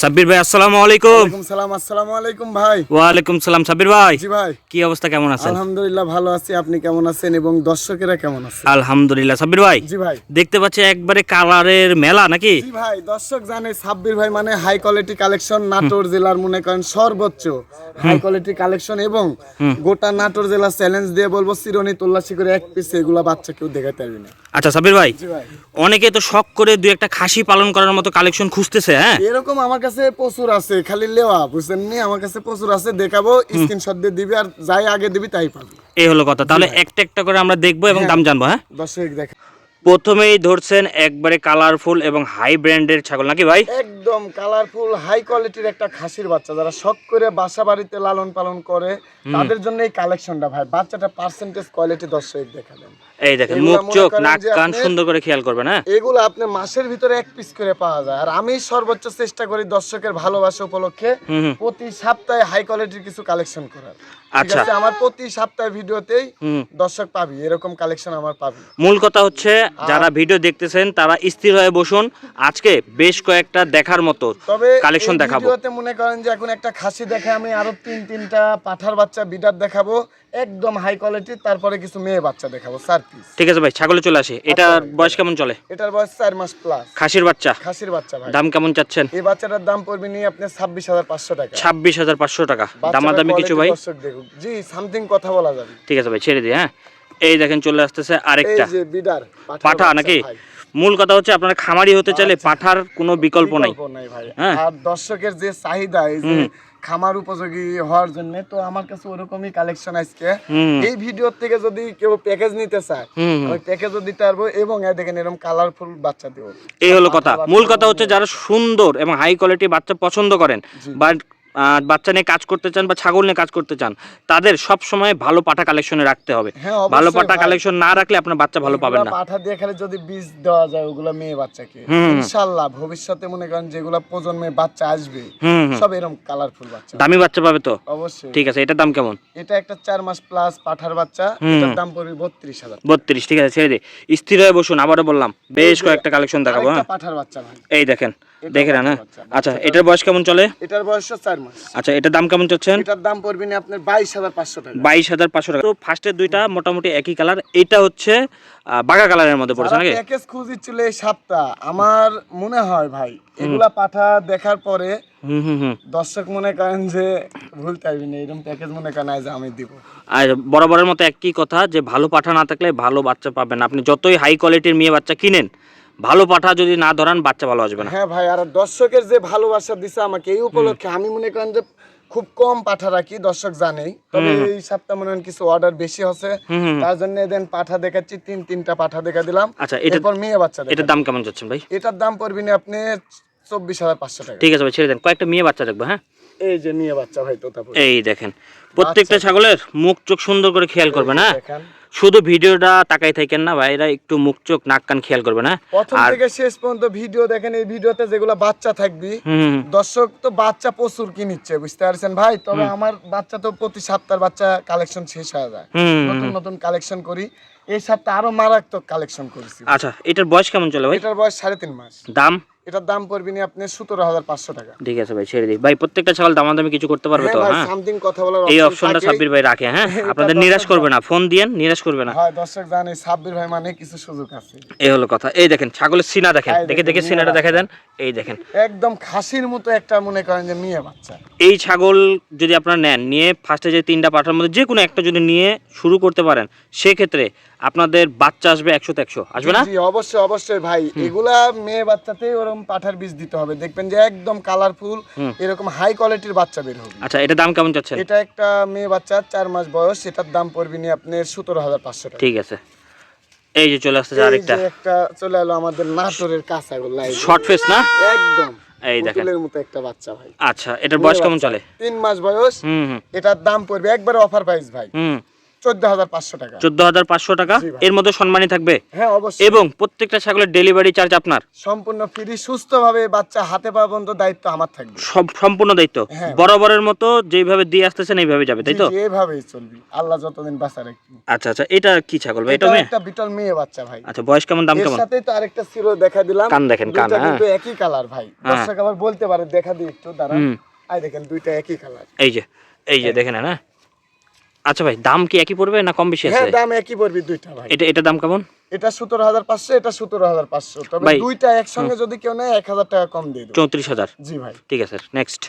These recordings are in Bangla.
সাব্বির ভাই আসসালামু আলাইকুম। সালাম আসসালামু আলাইকুম ভাই। ওয়ালাইকুম সালাম সাব্বির ভাই। জি ভাই। কি অবস্থা কেমন আছেন? আলহামদুলিল্লাহ ভালো আছি আপনি কেমন আছেন এবং দর্শকেরা কেমন আছেন? আলহামদুলিল্লাহ সাব্বির ভাই। জি ভাই। দেখতে পাচ্ছি একবারে কালারের মেলা নাকি? জি ভাই দর্শক জানে সাব্বির ভাই মানে হাই কোয়ালিটি কালেকশন নাটোর জেলার মনে করেন সর্বোচ্চ হাই কোয়ালিটি কালেকশন এবং গোটা নাটোর জেলা চ্যালেঞ্জ দিয়ে বলব চিরনি তল্লাশি করে এক পিস এগুলা বাচ্চা কেউ দেখাতে পারবি না। আচ্ছা সাব্বির ভাই ভাই। অনেকে তো শখ করে দুই একটা খাসি পালন করার মতো কালেকশন খুঁজতেছে হ্যাঁ? এরকম আমার কাছে প্রচুর আছে খালি লেওয়া বুঝছেন নি? আমার কাছে প্রচুর আছে দেখাবো স্ক্রিনশট দিয়ে দিবি আর যাই আগে দিবি তাই পাবি। এই হলো কথা। তাহলে একটা একটা করে আমরা দেখব এবং দাম জানব হ্যাঁ? দর্শক দেখ প্রথমেই ধরছেন একবারে কালারফুল এবং হাই ব্র্যান্ডের ছাগল নাকি ভাই? একদম কালারফুল হাই কোয়ালিটির একটা খাসির বাচ্চা। যারা শখ করে বাসা বাড়িতে লালন পালন করে তাদের জন্য এই কালেকশনটা ভাই। বাচ্চাটা পার্সেন্টেজ কোয়ালিটি দর্শক দেখাবেন। এই দেখেন মুখ চোখ নাক কান সুন্দর করে খেয়াল করবেন হ্যাঁ? এগুলো আপনি মাসের ভিতরে এক পিস করে পাওয়া যায়। আর আমি সর্বোচ্চ চেষ্টা করি দর্শকের ভালোবাসা উপলক্ষে। প্রতি সপ্তাহে হাই কোয়ালিটির কিছু কালেকশন করার। আচ্ছা। আমার প্রতি সপ্তাহে ভিডিওতেই দর্শক পাবি এরকম কালেকশন আমার পাবি। মূল কথা হচ্ছে যারা ভিডিও দেখতেছেন তারা স্থির হয়ে বসুন। আজকে বেশ কয়েকটা দেখার মতো তবে কালেকশন দেখাবো। ভিডিওতে মনে করেন যে এখন একটা খাসি দেখে আমি আরও তিন তিনটা পাঠার বাচ্চা বিডার দেখাবো। একদম হাই কোয়ালিটির তারপরে কিছু মেয়ে বাচ্চা দেখাবো। চার পিস ঠিক আছে ভাই ছাগলে চলে আসে। এটার বয়স কেমন চলে? এটার বয়স চার মাস প্লাস খাসির বাচ্চা? খাসির বাচ্চা ভাই। দাম কেমন চাচ্ছেন? এই বাচ্চাটার দাম পড়বে নিয়ে আপনি ছাব্বিশ হাজার পাঁচশো টাকা। ছাব্বিশ হাজার পাঁচশো টাকা। দামাদামি কিছু ভাই? জি সামথিং কথা বলা যাবে। ঠিক আছে ভাই ছেড়ে দিই হ্যাঁ। এই দেখেন চলে আসতেছে এই আরেকটা যে বিডার পাঠা নাকি? মূল কথা হচ্ছে আপনারা খামারি হতে চাইলে পাঠার কোনো বিকল্প নাই। হ্যাঁ। আর দর্শকের যে চাহিদা এই যে খামার উপযোগী হওয়ার জন্য তো আমার কাছে ওরকমই কালেকশন আজকে। এই ভিডিও থেকে যদি কেউ প্যাকেজ নিতে চায় ওই প্যাকেজও দিতে পারব এবং দেখেন এরকম কালারফুল বাচ্চা দেবো। এই হলো কথা। মূল কথা হচ্ছে যারা সুন্দর এবং হাই কোয়ালিটি বাচ্চা পছন্দ করেন বা আহ, বাচ্চা নিয়ে কাজ করতে চান বা ছাগল নিয়ে কাজ করতে চান তাদের সব সময় ভালো পাঠা কালেকশনে রাখতে হবে। হ্যাঁ, ভালো পাঠা কালেকশন না রাখলে আপনার বাচ্চা ভালো পাবেন না। পাঠা দিয়ে খালি যদি বীজ দেওয়া যায় ওগুলো মেয়ে বাচ্চাকে। হুম। ইনশাল্লাহ ভবিষ্যতে মনে করেন যেগুলো প্রজন্মে বাচ্চা আসবে। সব এরকম কালারফুল বাচ্চা। দামি বাচ্চা পাবে তো? অবশ্যই। ঠিক আছে এটার দাম কেমন? এটা একটা চার মাস প্লাস পাঠার বাচ্চা এটার দাম পড়বে বত্রিশ হাজার বত্রিশ ঠিক আছে ছেড়ে দিই স্থির হয়ে বসুন আবারও বললাম বেশ কয়েকটা কালেকশন দেখাবো হ্যাঁ? পাঠার বাচ্চা ভাই। এই দেখেন এটা দেখে না আচ্ছা এটার বয়স কেমন চলে? এটার বয়স চার মাস আচ্ছা এটার দাম কেমন চাচ্ছেন? এটার দাম পড়বে না আপনার বাইশ হাজার পাঁচশো টাকা। বাইশ হাজার পাঁচশো টাকা। তো ফার্স্টের দুইটা মোটামুটি একই কালার এটা হচ্ছে বাঘা কালারের মধ্যে পড়েছে নাকি? প্যাকেজ খুঁজিছিল এই সাতটা। আমার মনে হয় ভাই এগুলা পাঠা দেখার পরে হুম হুম হুম। দর্শক মনে করেন যে ভুলতে পারবি না এরকম প্যাকেজ মনে করেন যে আমি দিব। আর বরাবরের মতো একই কথা যে ভালো পাঠা না থাকলে ভালো বাচ্চা পাবেন। আপনি যতই হাই কোয়ালিটির মেয়ে বাচ্চা কিনেন ভালো পাঠা যদি না ধরান বাচ্চা ভালো আসবে না। হ্যাঁ ভাই আর দর্শকের যে ভালোবাসা দিছে আমাকে এই উপলক্ষে আমি মনে করেন যে খুব কম পাঠা রাখি দর্শক জানেই। তবে এই সপ্তাহ মনে হয় কিছু অর্ডার বেশি হচ্ছে। তার জন্য দেন পাঠা দেখাচ্ছি তিন তিনটা পাঠা দেখা দিলাম। আচ্ছা এটা এরপর মেয়ে বাচ্চা এটার দাম কেমন যাচ্ছেন ভাই? এটার দাম পড়বি না আপনি চব্বিশ হাজার পাঁচশো টাকা। ঠিক আছে ভাই ছেড়ে দেন। কয়েকটা মেয়ে বাচ্চা দেখব হ্যাঁ? এই যে মেয়ে বাচ্চা ভাই তোতা পুরি। এই দেখেন প্রত্যেকটা ছাগলের মুখ চোখ সুন্দর করে খেয়াল করবেন হ্যাঁ? শুধু ভিডিওটা তাকাই থাকেন না ভাইরা একটু মুখ চোখ নাক কান খেয়াল করবে না প্রথম থেকে শেষ পর্যন্ত ভিডিও দেখেন এই ভিডিওতে যেগুলো বাচ্চা থাকবি দর্শক তো বাচ্চা প্রচুর কি নিচ্ছে বুঝতে পারছেন ভাই? তবে আমার বাচ্চা তো প্রতি সপ্তাহ বাচ্চা কালেকশন শেষ হয়ে যায়। নতুন নতুন কালেকশন করি। এই সপ্তাহে আরও মারাত্মক কালেকশন করেছি। আচ্ছা এটার বয়স কেমন চলে ভাই? এটার বয়স সাড়ে তিন মাস। দাম? এটার দাম পড়বি না আপনি সতেরো হাজার পাঁচশো টাকা। ঠিক আছে ভাই ছেড়ে দিই। ভাই প্রত্যেকটা ছাগল দামাদামি কিছু করতে পারবে তো? হ্যাঁ হ্যাঁ? সামথিং কথা বলার এই অপশনটা সাব্বির ভাই রাখে হ্যাঁ? আপনাদের নিরাশ করবে না ফোন দিয়েন নিরাশ করবে না। হয় দর্শক জানে সাব্বির ভাই মানে কিছু সুযোগ আছে। এই হলো কথা। এই দেখেন ছাগলের সিনা দেখেন। দেখে দেখে সিনাটা দেখে দেন। এই দেখেন। একদম খাসির মতো একটা মনে করেন যে মেয়ে বাচ্চা। এই ছাগল যদি আপনারা নেন নিয়ে ফার্স্টে যে তিনটা পাঠার মধ্যে যে কোনো একটা যদি নিয়ে শুরু করতে পারেন সেক্ষেত্রে আপনাদের বাচ্চা আসবে একশোতে একশো। আসবে না? জি অবশ্যই অবশ্যই ভাই। এগুলা মেয়ে বাচ্চাতেই ওরকম পাঠার বীজ দিতে হবে। দেখবেন যে একদম কালারফুল এরকম হাই কোয়ালিটির বাচ্চা বের হবে। আচ্ছা এটা দাম কেমন চাচ্ছেন? এটা একটা মেয়ে বাচ্চা চার মাস বয়স এটার দাম পড়বি নি আপনার সতেরো হাজার পাঁচশো টাকা। ঠিক আছে। এই যে চলে আসতেছে এই আরেকটা। যে একটা চলে এলো আমাদের নাটোরের কাঁচাগোল্লা। শর্ট ফেস না? একদম। এই দেখেন। মতো একটা বাচ্চা ভাই। আচ্ছা এটার বয়স কেমন চলে? তিন মাস বয়স এটার দাম পড়বে একবারে অফার প্রাইস ভাই। হুম। চোদ্দ হাজার পাঁচশো টাকা। এর মধ্যে সম্মানী থাকবে? হ্যাঁ এবং প্রত্যেকটা ছাগলের ডেলিভারি চার্জ আপনার? সম্পূর্ণ ফ্রি সুস্থভাবে বাচ্চা হাতে পা পর্যন্ত দায়িত্ব আমার থাকবে। সম্পূর্ণ দায়িত্ব? হ্যাঁ। বরাবরের মতো যেভাবে দিয়ে আসতেছেন এইভাবে যাবে তাই তো? জি, জি, আল্লাহ যতদিন বাঁচা রাখবি আচ্ছা আচ্ছা এটা কি ছাগল ভাই? এটা একটা বিটল মেয়ে বাচ্চা ভাই। আচ্ছা বয়স কেমন দাম এর কেমন? সাথেই তো আরেকটা সিরো দেখা দিলাম। কান দেখেন, কান, হ্যাঁ। কিন্তু একই কালার ভাই। দর্শক আবার বলতে পারে দেখা দিই একটু দাঁড়ান। আই দেখেন দুইটা একই কালার এই যে এই যে দেখেন না আচ্ছা ভাই দাম কি একই পড়বে না কম বেশি আছে? হ্যাঁ দাম একই পড়বি দুইটা ভাই। এটা এটা দাম কেমন? এটা সতেরো হাজার পাঁচশো এটা সতেরো হাজার পাঁচশো। তবে দুইটা একসঙ্গে যদি কেউ নেয় এক হাজার টাকা কম দিয়ে দেবো। চৌত্রিশ হাজার? জি ভাই। ঠিক আছে নেক্সট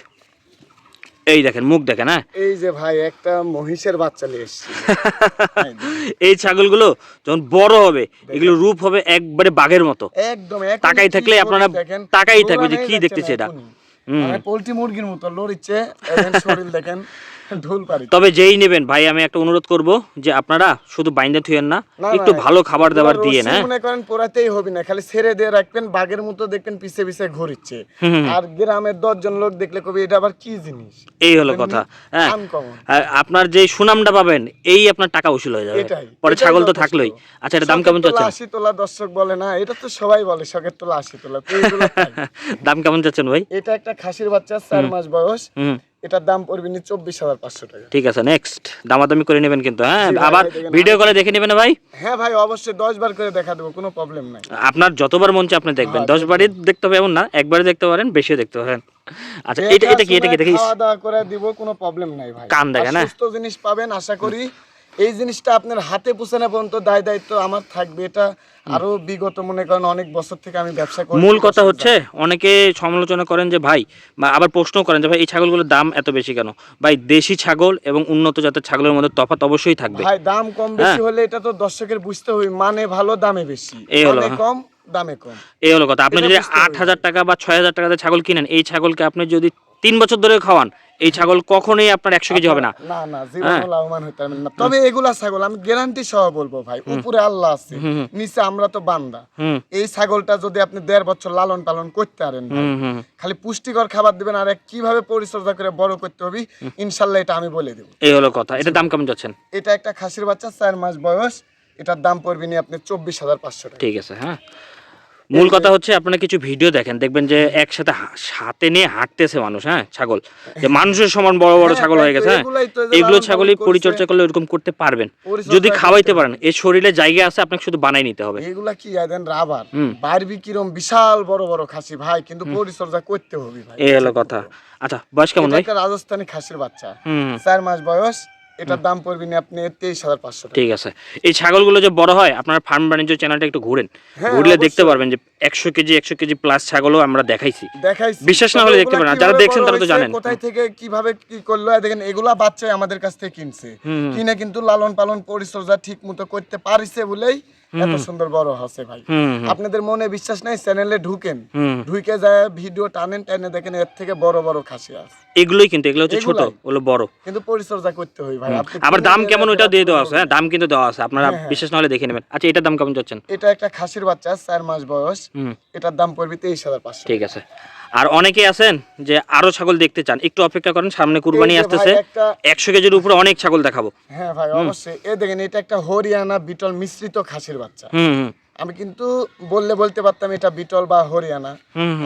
এই দেখেন মুখ দেখেন হ্যাঁ? এই যে ভাই একটা মহিষের বাচ্চা নিয়ে এসেছি। এই ছাগলগুলো যখন বড় হবে এগুলো রূপ হবে একবারে বাঘের মতো। একদম তাকাই থাকলে আপনারা দেখেন, তাকাই থাকবে যে কি দেখতেছে এটা। হুম। পোল্ট্রি মুরগির মতো লড়িচ্ছে শরীর দেখেন। তবে যেই নেবেন ভাই আমি একটা অনুরোধ করব যে আপনারা শুধু বাইন্দা থুয়েন না একটু ভালো খাবার দাবার দিয়ে না মনে করেন পোড়াতেই হবে না খালি ছেড়ে দিয়ে রাখবেন বাঘের মতো দেখবেন পিছে পিছে ঘুরছে আর গ্রামের দশজন লোক দেখলে কবি এটা আবার কি জিনিস? এই হলো কথা হ্যাঁ। আপনার যে সুনামটা পাবেন এই আপনার টাকা উসুল হয়ে যাবে। পরে ছাগল তো। থাকলোই। আচ্ছা এটা দাম কেমন চাচ্ছেন? আশি তোলা দর্শক বলে না এটা তো সবাই বলে শখের তোলা আশি তোলা। দাম কেমন চাচ্ছেন ভাই? এটা একটা খাসির বাচ্চা চার মাস বয়স। এটার দাম পড়বে নি চব্বিশ হাজার পাঁচশো টাকা। ঠিক আছে নেক্সট দামাদামি করে নেবেন কিন্তু হ্যাঁ? আবার ভিডিও করে দেখে নেবেন ভাই? হ্যাঁ ভাই অবশ্যই দশ বার করে দেখা দেবো কোনো প্রবলেম নাই। আপনার যতবার মন চায় আপনি দেখবেন। হ্যাঁ, দশ বারই দেখতে হবে এমন না একবারে দেখতে পারেন বেশিও দেখতে পারেন। আচ্ছা এটা এটা কি এটা কি দেখি দেখিস খাওয়া দাওয়া করে দিব কোনো প্রবলেম নাই ভাই। কান দেখে না? সুস্থ জিনিস পাবেন আশা করি। এই জিনিসটা আপনার হাতে পুষে না পর্যন্ত দায় দায়িত্ব আমার থাকবে। এটা আরও বিগত মনে করেন অনেক বছর থেকে আমি ব্যবসা করি। মূল কথা হচ্ছে অনেকে সমালোচনা করেন যে ভাই বা আবার প্রশ্ন করেন যে ভাই এই ছাগলগুলোর দাম এত বেশি কেন? ভাই দেশি ছাগল এবং উন্নত জাতের ছাগলের মধ্যে তফাৎ অবশ্যই থাকবে। ভাই দাম কম বেশি হ্যাঁ। হলে এটা তো দর্শকের বুঝতে হবে মানে ভালো দামে বেশি। এই হলো, মানে হ্যাঁ। কম দামে কম। এই হলো কথা। আপনি যদি আট হাজার টাকা বা ছয় হাজার টাকাতে ছাগল কিনেন এই ছাগলকে আপনি যদি তিন বছর ধরে খাওয়ান এই ছাগল কখনোই আপনার একশো কেজি হবে না। না না হ্যাঁ। লাভবান হতে পারবেন না। তবে এগুলা ছাগল আমি গ্যারান্টি সহ বলব ভাই উপরে আল্লাহ আছে নিচে আমরা তো বান্দা। এই ছাগলটা যদি আপনি দেড় বছর লালন পালন করতে পারেন খালি পুষ্টিকর খাবার দিবেন আর কীভাবে পরিচর্যা করে বড় করতে হবে ইনশাল্লাহ এটা আমি বলে দেবো। এই হলো কথা। এটা দাম কেমন যাচ্ছেন? এটা একটা খাসির বাচ্চা চার মাস বয়স। এটার দাম পড়বে নি আপনি চব্বিশ হাজার পাঁচশো টাকা। ঠিক আছে হ্যাঁ। মূল কথা হচ্ছে আপনারা কিছু ভিডিও দেখেন দেখবেন যে একসাথে সাথে নিয়ে হাঁটতেছে মানুষ হ্যাঁ ছাগল। যে মানুষের সমান বড় বড় হ্যাঁ, ছাগল হয়ে গেছে হ্যাঁ এগুলো ছাগলই পরিচর্যা করলে এরকম করতে পারবেন। যদি খাওয়াইতে পারেন এর শরীরে জায়গা আছে আপনাকে শুধু বানাই নিতে হবে। এগুলা কি দেন রাবার। বারবি কিরম? বিশাল বড় বড় খাসি ভাই কিন্তু পরিচর্যা করতে হবে ভাই। এই হলো কথা। আচ্ছা বয়স কেমন ভাই? রাজস্থানি খাসির বাচ্চা। চার মাস বয়স এটার দাম পড়বে নি আপনি তেইশ হাজার পাঁচশো ঠিক আছে। এই ছাগলগুলো যে বড় হয় আপনার ফার্ম বাণিজ্য চ্যানেলটা একটু ঘুরেন। হ্যাঁ, ঘুরলে দেখতে পারবেন যে একশো কেজি একশো কেজি প্লাস ছাগলও আমরা দেখাইছি। দেখাইছি। বিশ্বাস না হলে দেখতে পারেন, যারা দেখছেন তারা তো জানেন। কোথায় থেকে কীভাবে কি করল দেখেন এগুলা বাচ্চাই আমাদের কাছ থেকে কিনছে। কিনে কিন্তু লালন পালন পরিচর্যা ঠিক মতো করতে পারিছে বলেই এত সুন্দর বড় হচ্ছে ভাই। আপনাদের মনে বিশ্বাস নাই চ্যানেলে ঢুকেন। ঢুকে যায় ভিডিও টানেন টানে দেখেন এর থেকে বড় বড় খাসি আছে। এগুলোই কিন্তু এগুলো হচ্ছে ছোট। ওগুলো বড়। কিন্তু পরিচর্যা করতে হয় ভাই আবার দাম কেমন ওইটাও দিয়ে দেওয়া আছে হ্যাঁ দাম কিন্তু দেওয়া আছে আপনারা হ্যাঁ, হ্যাঁ। বিশ্বাস না হলে দেখে নেবেন। আচ্ছা এটার দাম কেমন চাচ্ছেন এটা একটা খাসির বাচ্চা চার মাস বয়স। এটার দাম পড়বে তেইশ হাজার পাঁচশো ঠিক আছে। আর অনেকে আছেন যে আরও ছাগল দেখতে চান। একটু অপেক্ষা করেন সামনে কুরবানি আসতেছে। একশো কেজির উপরে অনেক ছাগল দেখাবো। হ্যাঁ ভাই অবশ্যই। এ দেখেন এটা একটা হরিয়ানা বিটল মিশ্রিত খাসির বাচ্চা। হুম আমি কিন্তু বললে বলতে পারতাম এটা বিটল বা হরিয়ানা।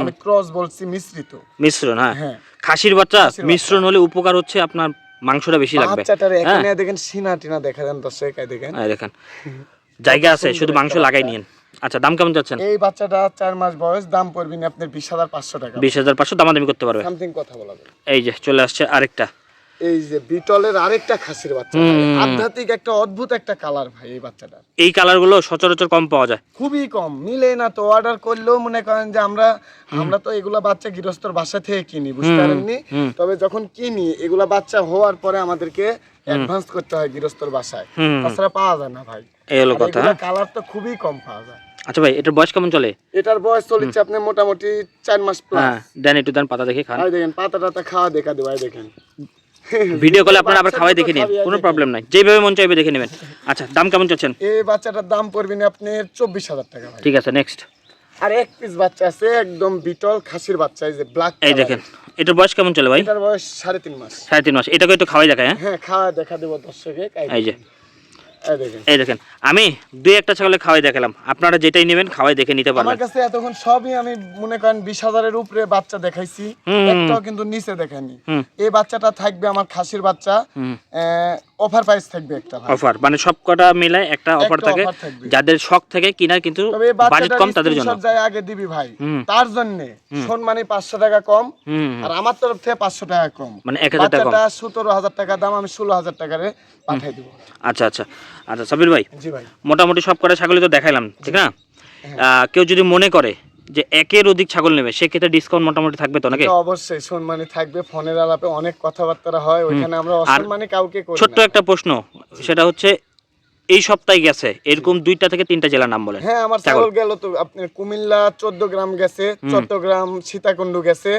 আমি ক্রস বলছি মিশ্রিত। মিশ্রণ হ্যাঁ। হ্যাঁ। খাসির বাচ্চা মিশ্রণ হলে উপকার হচ্ছে আপনার মাংসটা বেশি লাগবে। বাচ্চাটার হ্যাঁ। এখানে দেখেন সিনা টিনা দেখা দেন দর্শক দেখেন। দেখেন। জায়গা আছে শুধু মাংস লাগাই নিয়েন। আচ্ছা দাম কেমন যাচ্ছেন এই বাচ্চাটা চার মাস বয়স দাম পড়বে না আপনার বিশ হাজার পাঁচশো টাকা। বিশ হাজার পাঁচশো দামাদামি করতে পারবে। সামথিং কথা বলা এই যে চলে আসছে আরেকটা। এই যে বিটলের আরেকটা খাসির বাচ্চা আধ্যাত্মিক একটা অদ্ভুত একটা কালার ভাই এই বাচ্চাটা এই কালারগুলো সচরাচর কম পাওয়া যায়। খুবই কম মিলে না তো। অর্ডার করলেও মনে করেন যে আমরা আমরা তো এগুলা বাচ্চা গৃহস্থর বাসা থেকে কিনি বুঝতে পারেননি? তবে যখন কিনি এগুলা বাচ্চা হওয়ার পরে আমাদেরকে অ্যাডভান্স করতে হয় গৃহস্থর বাসায়। তাছাড়া পাওয়া যায় না ভাই। এই হলো কথা? কালার তো খুবই কম পাওয়া যায়। আচ্ছা ভাই এটার বয়স কেমন চলে? এটার বয়স চলেছে আপনি মোটামুটি চার মাস প্লাস হ্যাঁ দেন একটু দেন পাতা দেখে খান। আর দেখেন পাতা টাতা খাওয়া দেখা দেবো দেখেন। ভিডিও কলে আপনারা আবার খাওয়াই দেখে নিন কোনো প্রবলেম নাই। যেভাবে মন চাইবে দেখে নেবেন। আচ্ছা দাম কেমন চাচ্ছেন? এই বাচ্চাটার দাম পড়বে না আপনি চব্বিশ হাজার টাকা ভাই। ঠিক আছে নেক্সট আর এক পিস বাচ্চা আছে একদম বিটল খাসির বাচ্চা এই যে ব্ল্যাক এই দেখেন এটার বয়স কেমন চলে ভাই? এটার বয়স সাড়ে তিন মাস। সাড়ে তিন মাস। এটাকে একটু খাওয়াই দেখায় হ্যাঁ? হ্যাঁ খাওয়া দেখা দেবো দর্শকে এই যে। এই দেখেন। আমি দুই একটা ছাগলে খাওয়াই দেখালাম। আপনারা যেটাই নেবেন খাওয়াই দেখে নিতে আমার কাছে এতক্ষণ সবই আমি মনে করেন বিশ হাজারের উপরে বাচ্চা দেখাইছি। একটাও কিন্তু নিচে দেখাইনি এই বাচ্চাটা থাকবে আমার খাসির বাচ্চা। অফার প্রাইস থাকবে একটা অফার মানে সব কটা মিলায় একটা অফার থাকে যাদের শখ থেকে কিনা কিন্তু বাজেট কম তাদের জন্য। যায় আগে দিবি ভাই। তার জন্য সম্মানী পাঁচশো টাকা কম আর আমার তরফ থেকে পাঁচশো টাকা কম। মানে এক হাজার টাকা কম। বাচ্চাটা সতেরো হাজার টাকা দাম আমি ষোলো হাজার টাকারে পাঠাই দিব। আচ্ছা আচ্ছা। আচ্ছা সাবির ভাই জি ভাই। মোটামুটি সব কটা ছাগলই তো দেখাইলাম ঠিক না? আহ, কেউ যদি মনে করে যে একের অধিক ছাগল নেবে সেক্ষেত্রে ডিসকাউন্ট মোটামুটি থাকবে তো নাকি অবশ্যই অবশ্যই মানে থাকবে ফোনের আলাপে অনেক কথাবার্তা হয় ওইখানে আমরা অসম্মানে কাউকে করি ছোট্ট। একটা প্রশ্ন সেটা হচ্ছে এই সপ্তাহে গেছে। এরকম দুইটা থেকে তিনটা জেলার নাম বলেন। হ্যাঁ আমার ছাগল। গেল তো আপনার কুমিল্লা চোদ্দ গ্রাম গেছে চট্টগ্রাম সীতাকুণ্ড গেছে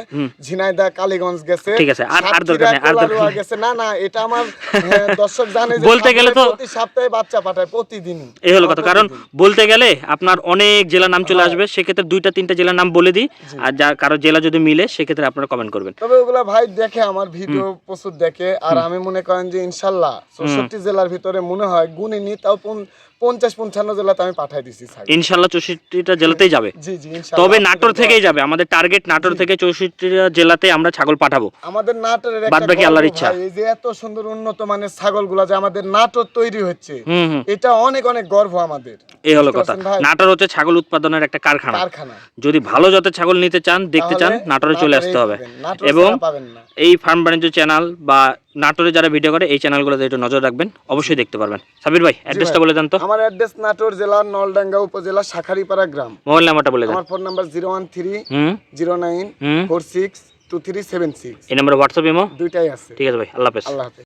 ঝিনাইদা কালীগঞ্জ গেছে ঠিক আছে, আর- আর দরকার নেই, আর দরকার গেছে। না না এটা আমার হ্যাঁ, দর্শক জানে যে বলতে গেলে তো- প্রতি সপ্তাহে বাচ্চা পাঠায় প্রতিদিন এই হলো কথা। কারণ বলতে গেলে আপনার অনেক জেলার নাম চলে আসবে সেক্ষেত্রে দুইটা তিনটা জেলার নাম বলে দিই। আর যা কারও জেলা যদি মিলে সেক্ষেত্রে আপনারা কমেন্ট করবেন। তবে ওগুলা ভাই দেখে আমার ভিডিও প্রচুর দেখে। আর আমি মনে করেন যে ইনশাল্লাহ চৌষট্টি জেলার ভিতরে মনে হয় গুণিনি তাও পঞ্চাশ পঞ্চান্ন জেলাতে আমি পাঠাই দিছি। ইনশাল্লাহ চৌষট্টিটা জেলাতেই যাবে। জি জি তবে নাটোর থেকেই যাবে। আমাদের টার্গেট নাটোর থেকে চৌষট্টিটা জেলাতে আমরা ছাগল পাঠাবো। আমাদের নাটোরের বাদ বাকি আল্লাহর ইচ্ছা। এই যে এত সুন্দর উন্নত মানের ছাগলগুলা যে আমাদের নাটোর তৈরি হচ্ছে এটা অনেক অনেক গর্ব আমাদের। এই হলো কথা। নাটোর হচ্ছে ছাগল উৎপাদনের একটা কারখানা। কারখানা। যদি ভালো জাতের ছাগল নিতে চান দেখতে চান নাটোরে চলে আসতে হবে। এবং এই ফার্ম বাণিজ্য চ্যানেল বা নাটোরে যারা ভিডিও করে এই চ্যানেলগুলোতে একটু নজর রাখবেন অবশ্যই দেখতে পারবেন। সাবির ভাই অ্যাড্রেসটা বলে দেন তো। আমার অ্যাড্রেস নাটোর জেলার নলডাঙ্গা উপজেলা শাখারিপাড়া গ্রাম। মোবাইল নাম্বারটা বলে দেন। আমার phone number zero one three zero nine four six two three seven six এই নাম্বারে হোয়াটসঅ্যাপ ইমো দুইটাই আছে। ঠিক আছে ভাই আল্লাহ হাফেজ। আল্লাহ হাফেজ।